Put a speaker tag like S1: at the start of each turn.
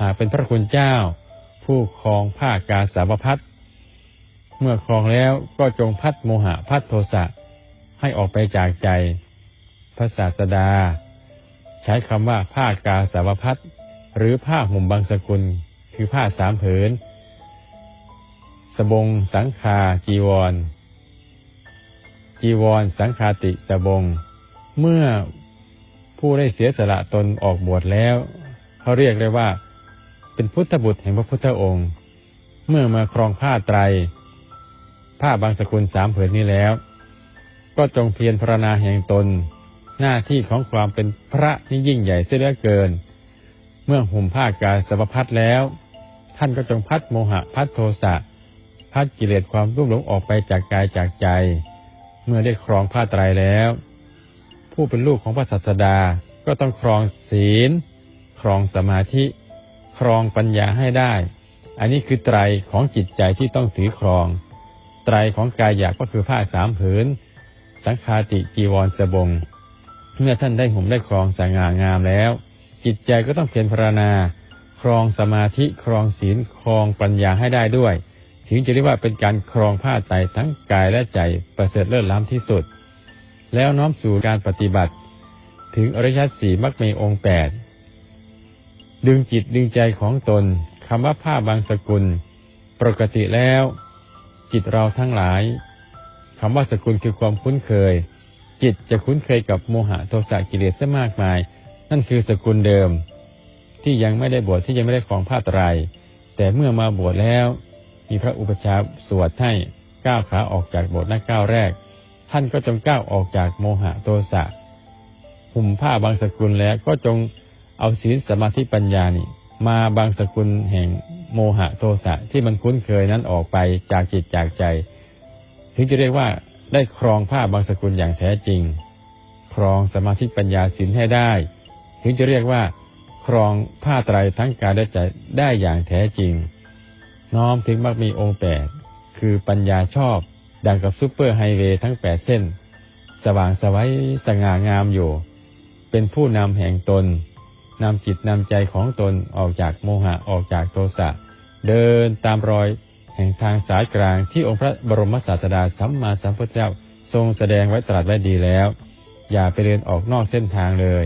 S1: หากเป็นพระคุณเจ้า ผู้ครองผ้ากาสาวพัดเมื่อครองแล้วก็จงพัดโมหะพัดโทสะให้ออกไปจากใจ พระศาสดา ใช้คำว่าผ้ากาสาวพัดหรือผ้าห่มบางสกุล คือผ้าสามผืน สบงสังคาจีวร จีวรสังคาติสบง เมื่อผู้ได้เสียสละตนออกบวชแล้ว เขาเรียกได้ว่า เป็นพุทธบุตรแห่งพระพุทธองค์ เมื่อมาครองผ้าไตร ผ้าบางสกุลสามผืนนี้แล้ว ก็จงเพียรพรณนาแห่งตน หน้าที่ของความเป็นพระนี่ยิ่งใหญ่เสียเหลือเกิน เมื่อห่มผ้ากายสวพัดแล้ว ท่านก็จงพัดโมหะพัดโทสะพัดกิเลสความรุ่มหลงออกไปจากกายจากใจ เมื่อได้ครองผ้าไตรแล้ว ผู้เป็นลูกของพระศาสดาก็ต้องครองศีล ครองสมาธิ ครองปัญญาให้ได้ อันนี้คือไตรของจิตใจที่ต้องถือครอง ไตรของกายหยาบก็คือผ้าสามผืน สังคาติจีวรสบง เมื่อท่านได้ห่มได้ครองสง่างามแล้ว จิตใจก็ต้องเพียรพรณนา ครองสมาธิครองศีลครองปัญญาให้ได้ด้วย ถึงจะเรียกว่าเป็นการครองผ้าไตรทั้งกายและใจประเสริฐเลิศล้ำที่สุด แล้วน้อมสู่การปฏิบัติ ถึงอริยสัจสี่มักมีองค์แปด ดึงจิตดึงใจของตนคำว่าผ้าบางสกุล ปกติแล้ว จิตเราทั้งหลายคำว่าสกุลคือความคุ้นเคย จิตจะคุ้นเคยกับโมหะโทสะกิเลสซะมากมาย นั่นคือสกุลเดิม ที่ยังไม่ได้บวชที่ยังไม่ได้ครองผ้าไตร แต่เมื่อมาบวชแล้ว มีพระอุปชฌาย์สวดให้ก้าวขาออกจากบสถ์นักก้าวแรก ท่านก็จงก้าวออกจากโมหะโทสะห่มผ้าบางสกุลแล้วก็จง เอาศีลสมาธิปัญญานี่ มาบางสกุลแห่งโมหะโทสะที่มันคุ้นเคยนั้นออกไปจากจิตจากใจ ถึงจะเรียกว่าได้ครองผ้าบางสกุลอย่างแท้จริง ครองสมาธิปัญญาศีลให้ได้ ถึงจะเรียกว่า ครองผ้าไตรทั้งกายและใจได้อย่างแท้จริง น้อมถึงมักมีองค์แปดคือปัญญาชอบ ดังกับซูเปอร์ไฮเวย์ทั้งแปดเส้น สว่างสวัยสง่างามอยู่ เป็นผู้นำแห่งตน นำจิตนำใจของตนออกจากโมหะออกจากโทสะเดินตามรอยแห่งทางสายกลางที่องค์พระบรมศาสดาสัมมาสัมพุทธเจ้าทรงแสดงไว้ตรัสไว้ดีแล้ว อย่าไปเดินออกนอกเส้นทางเลย